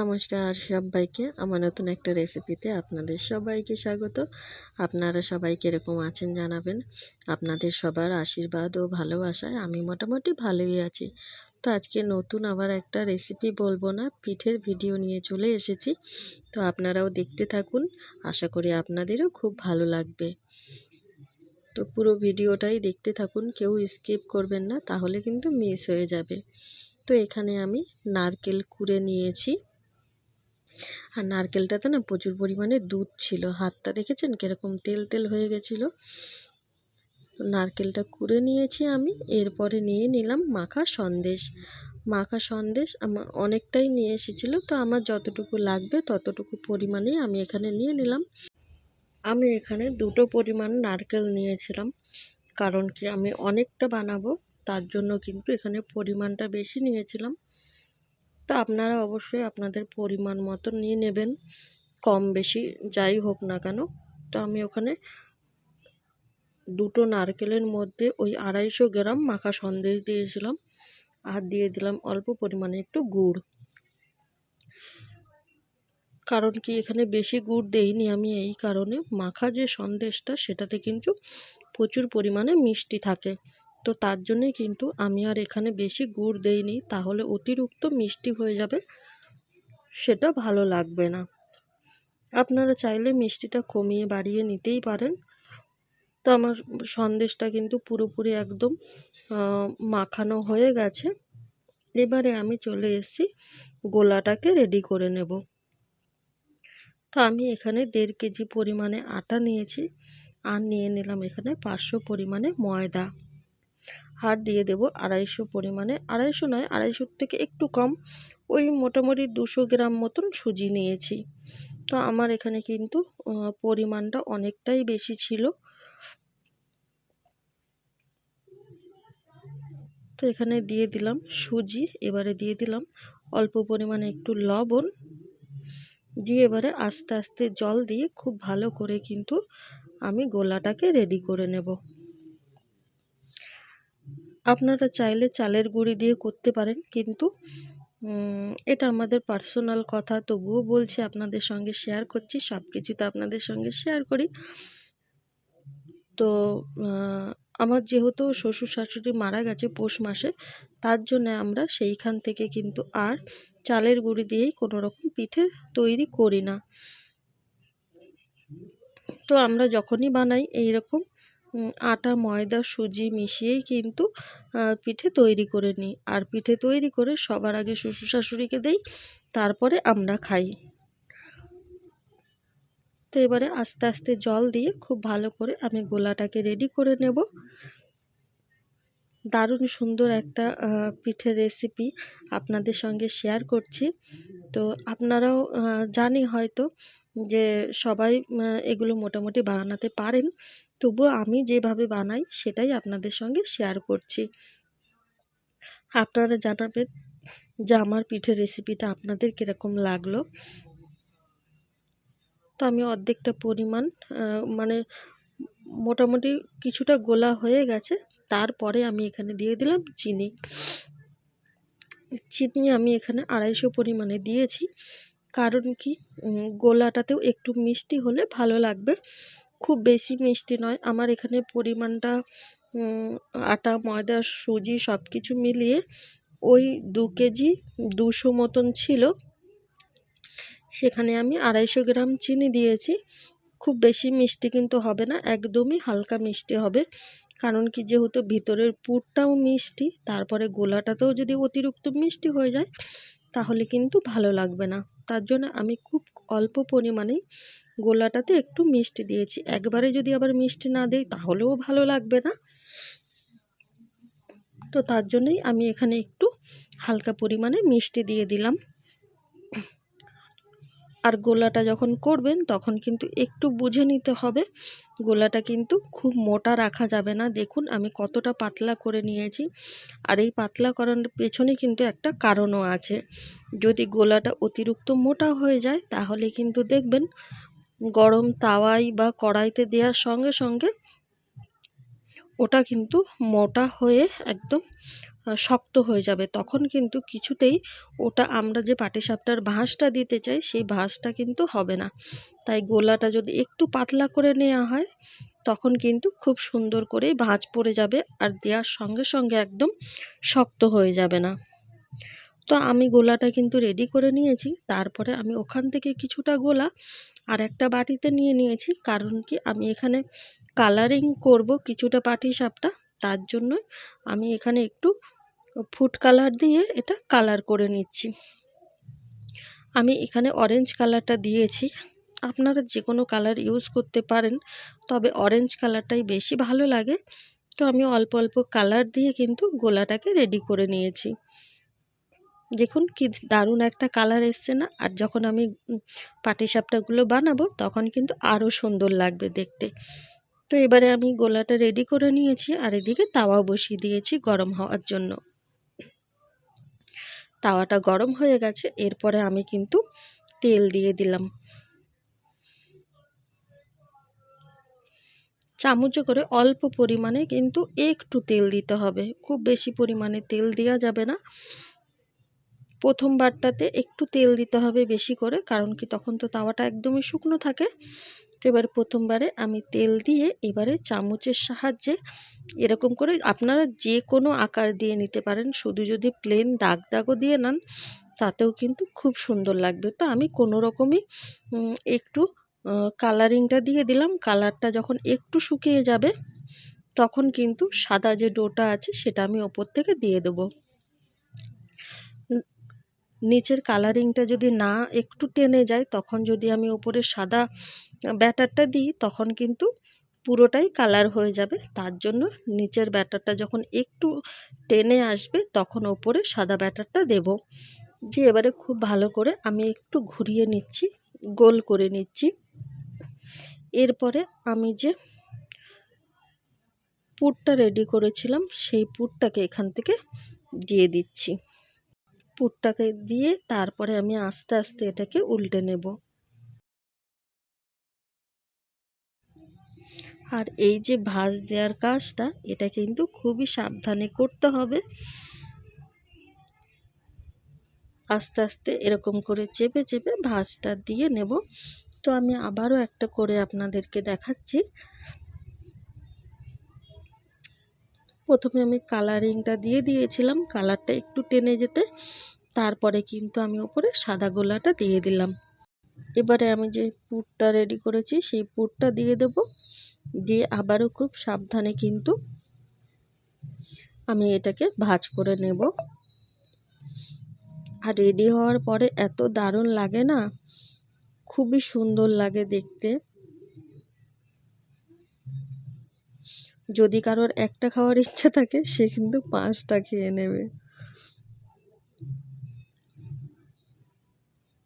নমস্কার সবাইকে, আমার নতুন একটা রেসিপিতে আপনাদের সবাইকে স্বাগত। আপনারা সবাই কীরকম আছেন জানাবেন। আপনাদের সবার আশীর্বাদ ও ভালোবাসায় আমি মোটামুটি ভালোই আছি। তো আজকে নতুন আবার একটা রেসিপি বলব না, পিঠের ভিডিও নিয়ে চলে এসেছি। তো আপনারাও দেখতে থাকুন, আশা করি আপনাদেরও খুব ভালো লাগবে। তো পুরো ভিডিওটাই দেখতে থাকুন, কেউ স্কিপ করবেন না, তাহলে কিন্তু মিস হয়ে যাবে। তো এখানে আমি নারকেল কুড়ে নিয়েছি। আর নারকেলটাতে না প্রচুর পরিমাণে দুধ ছিল। হাতটা দেখেছেন কীরকম তেল তেল হয়ে গেছিল? নারকেলটা কুড়ে নিয়েছি আমি, এরপরে নিয়ে নিলাম মাখা সন্দেশ। মাখা সন্দেশ আমার অনেকটাই নিয়ে এসেছিল, তো আমার যতটুকু লাগবে ততটুকু পরিমাণেই আমি এখানে নিয়ে নিলাম। আমি এখানে দুটো পরিমাণ নারকেল নিয়েছিলাম, কারণ কি আমি অনেকটা বানাবো, তার জন্য কিন্তু এখানে পরিমাণটা বেশি নিয়েছিলাম। তো আপনারা অবশ্যই আপনাদের পরিমাণ মতো নিয়ে নেবেন, কম বেশি যাই হোক না কেন। তো আমি ওখানে দুটো নারকেলের মধ্যে ওই আড়াইশো গ্রাম মাখা সন্দেশ দিয়েছিলাম আর দিয়ে দিলাম অল্প পরিমাণে একটু গুড়। কারণ কি এখানে বেশি গুড় দেইনি আমি, এই কারণে মাখা যে সন্দেশটা সেটাতে কিন্তু প্রচুর পরিমাণে মিষ্টি থাকে। তো তার জন্যই কিন্তু আমি আর এখানে বেশি গুড় দেইনি, তাহলে অতিরিক্ত মিষ্টি হয়ে যাবে, সেটা ভালো লাগবে না। আপনারা চাইলে মিষ্টিটা কমিয়ে বাড়িয়ে নিতেই পারেন। তো আমার সন্দেশটা কিন্তু পুরোপুরি একদম মাখানো হয়ে গেছে। এবারে আমি চলে এসেছি, গোলাটাকে রেডি করে নেব। তো আমি এখানে দেড় কেজি পরিমাণে আটা নিয়েছি, আর নিয়ে নিলাম এখানে পাঁচশো পরিমাণে ময়দা। আর দিয়ে দেব আড়াইশো পরিমাণে। আড়াইশো নয়, আড়াইশোর থেকে একটু কম। ওই মোটামুটি দুশো গ্রাম মতন সুজি নিয়েছি। তো আমার এখানে কিন্তু পরিমাণটা অনেকটাই বেশি ছিল। তো এখানে দিয়ে দিলাম সুজি, এবারে দিয়ে দিলাম অল্প পরিমাণে একটু লবণ। দিয়ে এবারে আস্তে আস্তে জল দিয়ে খুব ভালো করে কিন্তু আমি গোলাটাকে রেডি করে নেব। আপনারা চাইলে চালের গুঁড়ি দিয়ে করতে পারেন, কিন্তু এটা আমাদের পার্সোনাল কথা। তবুও বলছি, আপনাদের সঙ্গে শেয়ার করছি সব কিছু তো আপনাদের সঙ্গে শেয়ার করি। তো আমার যেহেতু শ্বশুর শাশুড়ি মারা গেছে পৌষ মাসে, তার জন্য আমরা সেইখান থেকে কিন্তু আর চালের গুঁড়ি দিয়েই কোনো রকম পিঠে তৈরি করি না। তো আমরা যখনই বানাই এই রকম আটা, ময়দা, সুজি মিশিয়েই কিন্তু পিঠে তৈরি করে নিই। আর পিঠে তৈরি করে সবার আগে শ্বশুর শাশুড়িকে দেই, তারপরে আমরা খাই। তো এবারে আস্তে আস্তে জল দিয়ে খুব ভালো করে আমি গোলাটাকে রেডি করে নেব। দারুণ সুন্দর একটা পিঠের রেসিপি আপনাদের সঙ্গে শেয়ার করছি। তো আপনারাও জানি হয়তো যে সবাই এগুলো মোটামুটি বানাতে পারেন। তবুও আমি যেভাবে বানাই, সেটাই আপনাদের সঙ্গে শেয়ার করছি। আপনারা জানাবেন যে আমার পিঠের রেসিপিটা আপনাদের কীরকম লাগল। তো আমি অর্ধেকটা পরিমাণ মানে মোটামুটি কিছুটা গোলা হয়ে গেছে। তারপরে আমি এখানে দিয়ে দিলাম চিনি। চিনি আমি এখানে আড়াইশো পরিমাণে দিয়েছি। কারণ কি? গোলাটাতেও একটু মিষ্টি হলে ভালো লাগবে। খুব বেশি মিষ্টি নয়। আমার এখানে পরিমাণটা আটা, ময়দা, সুজি সব কিছু মিলিয়ে ওই দু কেজি দুশো মতন ছিল। সেখানে আমি আড়াইশো গ্রাম চিনি দিয়েছি। খুব বেশি মিষ্টি কিন্তু হবে না, একদমই হালকা মিষ্টি হবে। কারণ কি যেহেতু ভিতরের পুরটাও মিষ্টি, তারপরে গোলাটাতেও যদি অতিরিক্ত মিষ্টি হয়ে যায়, তাহলে কিন্তু ভালো লাগবে না। তার জন্য আমি খুব অল্প পরিমাণেই গোলাটাতে একটু মিষ্টি দিয়েছি। একবারে যদি আবার মিষ্টি না দিই তাহলেও ভালো লাগবে না। তো তার জন্যই আমি এখানে একটু হালকা পরিমাণে মিষ্টি দিয়ে দিলাম। আর গোলাটা যখন করবেন তখন কিন্তু একটু বুঝে নিতে হবে। গোলাটা কিন্তু খুব মোটা রাখা যাবে না। দেখুন আমি কতটা পাতলা করে নিয়েছি। আর এই পাতলা করার পেছনে কিন্তু একটা কারণও আছে। যদি গোলাটা অতিরিক্ত মোটা হয়ে যায় তাহলে কিন্তু দেখবেন গরম তাওয়াই বা কড়াইতে দেওয়ার সঙ্গে সঙ্গে ওটা কিন্তু মোটা হয়ে একদম শক্ত হয়ে যাবে। তখন কিন্তু কিছুতেই ওটা আমরা যে পাটিসাপটার ভাঁজটা দিতে চাই, সেই ভাঁজটা কিন্তু হবে না। তাই গোলাটা যদি একটু পাতলা করে নেওয়া হয়, তখন কিন্তু খুব সুন্দর করে ভাঁজ পড়ে যাবে আর দেওয়ার সঙ্গে সঙ্গে একদম শক্ত হয়ে যাবে না। তো আমি গোলাটা কিন্তু রেডি করে নিয়েছি। তারপরে আমি ওখান থেকে কিছুটা গোলা আর একটা বাটিতে নিয়ে নিয়েছি। কারণ কি, আমি এখানে কালারিং করব কিছুটা পাটিসাপটা। তার জন্য আমি এখানে একটু ফুড কালার দিয়ে এটা কালার করে নিচ্ছি। আমি এখানে অরেঞ্জ কালারটা দিয়েছি। আপনারা যে কোনো কালার ইউজ করতে পারেন, তবে অরেঞ্জ কালারটাই বেশি ভালো লাগে। তো আমি অল্প অল্প কালার দিয়ে কিন্তু গোলাটাকে রেডি করে নিয়েছি। দেখুন কি দারুণ একটা কালার এসছে না? আর যখন আমি পাটিসাপটাগুলো বানাবো, তখন কিন্তু আরও সুন্দর লাগবে দেখতে। তো এবারে আমি গোলাটা রেডি করে নিয়েছি, আর এদিকে তাওয়াও বসিয়ে দিয়েছি গরম হওয়ার জন্য। তাওয়াটা গরম হয়ে গেছে, এরপরে আমি কিন্তু তেল দিয়ে দিলাম। চামচে করে অল্প পরিমাণে কিন্তু একটু তেল দিতে হবে। খুব বেশি পরিমাণে তেল দেওয়া যাবে না। প্রথমবারটাতে একটু তেল দিতে হবে বেশি করে, কারণ কি তখন তো তাওয়াটা একদমই শুকনো থাকে। তো এবার প্রথমবারে আমি তেল দিয়ে এবারে চামচের সাহায্যে এরকম করে আপনারা যে কোনো আকার দিয়ে নিতে পারেন, শুধু যদি প্লেন দাগ দাগও দিয়ে নেন, তাতেও কিন্তু খুব সুন্দর লাগবে। তো আমি কোনো রকমই একটু কালারিংটা দিয়ে দিলাম কালারটা যখন একটু শুকিয়ে যাবে, তখন কিন্তু সাদা যে ডোটা আছে সেটা আমি ওপর থেকে দিয়ে দেবো। নিচের কালারিংটা যদি না একটু টেনে যায়, তখন যদি আমি ওপরে সাদা ব্যাটারটা দিই, তখন কিন্তু পুরোটাই কালার হয়ে যাবে। তার জন্য নিচের ব্যাটারটা যখন একটু টেনে আসবে, তখন ওপরে সাদা ব্যাটারটা দেব। দিয়ে এবারে খুব ভালো করে আমি একটু ঘুরিয়ে নিচ্ছি, গোল করে নিচ্ছি। এরপরে আমি যে পুরটা রেডি করেছিলাম, সেই পুরটাকে এখান থেকে দিয়ে দিচ্ছি। পুরটাকে দিয়ে তারপরে আমি আস্তে আস্তে এটাকে উল্টে নেব। আর এই যে ভাঁজ দেওয়ার কাজটা, এটা কিন্তু খুবই সাবধানে করতে হবে। আস্তে আস্তে এরকম করে চেপে চেপে ভাঁজটা দিয়ে নেব। তো আমি আবারও একটা করে আপনাদেরকে দেখাচ্ছি। প্রথমে আমি কালারিংটা দিয়ে দিয়েছিলাম। কালারটা একটু টেনে যেতে। তারপরে কিন্তু আমি ওপরে সাদা গোলাটা দিয়ে দিলাম। এবারে আমি যে পুরটা রেডি করেছি, সেই পুরটা দিয়ে দেব। দিয়ে আবারও খুব সাবধানে কিন্তু আমি এটাকে ভাজ করে নেব। আর রেডি হওয়ার পরে এত দারুণ লাগে না? খুবই সুন্দর লাগে দেখতে। যদি কারোর একটা খাওয়ার ইচ্ছা থাকে, সে কিন্তু পাঁচটা খেয়ে নেবে।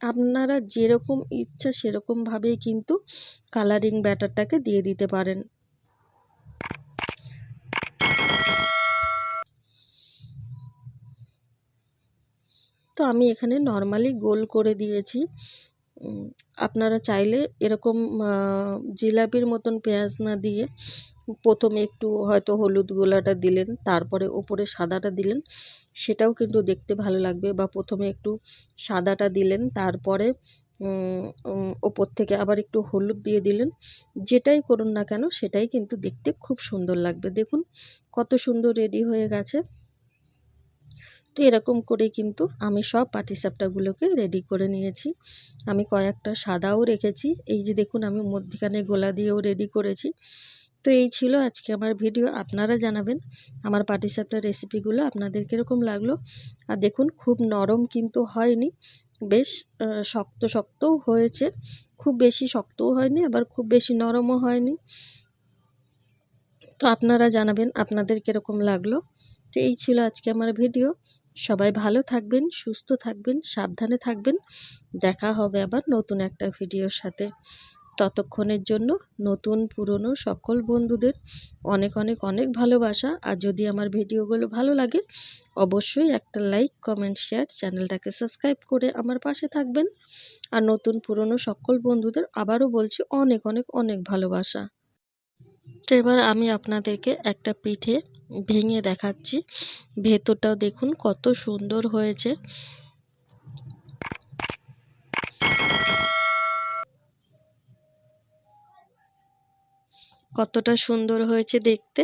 আপনারা যেরকম ইচ্ছা সেরকমভাবেই কিন্তু কালারিং ব্যাটারটাকে দিয়ে দিতে পারেন। তো আমি এখানে নর্মালি গোল করে দিয়েছি। আপনারা চাইলে এরকম জিলাপির মতন পেঁয়াজ না দিয়ে প্রথমে একটু হয়তো হলুদ গোলাটা দিলেন, তারপরে ওপরে সাদাটা দিলেন, সেটাও কিন্তু দেখতে ভালো লাগবে। বা প্রথমে একটু সাদাটা দিলেন, তারপরে ওপর থেকে আবার একটু হলুদ দিয়ে দিলেন। যেটাই করুন না কেন, সেটাই কিন্তু দেখতে খুব সুন্দর লাগবে। দেখুন, কত সুন্দর রেডি হয়ে গেছে। তো এরকম করে কিন্তু আমি সব পাটিসাপটাগুলোকে রেডি করে নিয়েছি। আমি কয়েকটা সাদাও রেখেছি। এই যে দেখুন, আমি মধ্যিখানে গোলা দিয়েও রেডি করেছি। তো এই ছিল আজকে আমার ভিডিও। আপনারা জানাবেন আমার পাটিসাপটার রেসিপিগুলো আপনাদের কীরকম লাগল। আর দেখুন, খুব নরম কিন্তু হয়নি। বেশ শক্ত শক্তও হয়েছে। খুব বেশি শক্তও হয়নি, আবার খুব বেশি নরমও হয়নি। তো আপনারা জানাবেন আপনাদের কীরকম লাগল। তো এই ছিল আজকে আমার ভিডিও। সবাই ভালো থাকবেন, সুস্থ থাকবেন, সাবধানে থাকবেন। দেখা হবে আবার নতুন একটা ভিডিওর সাথে। ততক্ষণের জন্য নতুন, পুরনো সকল বন্ধুদের অনেক অনেক অনেক ভালোবাসা। আর যদি আমার ভিডিওগুলো ভালো লাগে, অবশ্যই একটা লাইক, কমেন্ট, শেয়ার চ্যানেলটাকে সাবস্ক্রাইব করে আমার পাশে থাকবেন। আর নতুন, পুরনো সকল বন্ধুদের আবারও বলছি অনেক অনেক অনেক ভালোবাসা। তো এবার আমি আপনাদেরকে একটা পিঠে ভেঙে দেখাচ্ছি। ভেতরটাও দেখুন কত সুন্দর হয়েছে। কতটা সুন্দর হয়েছে দেখতে।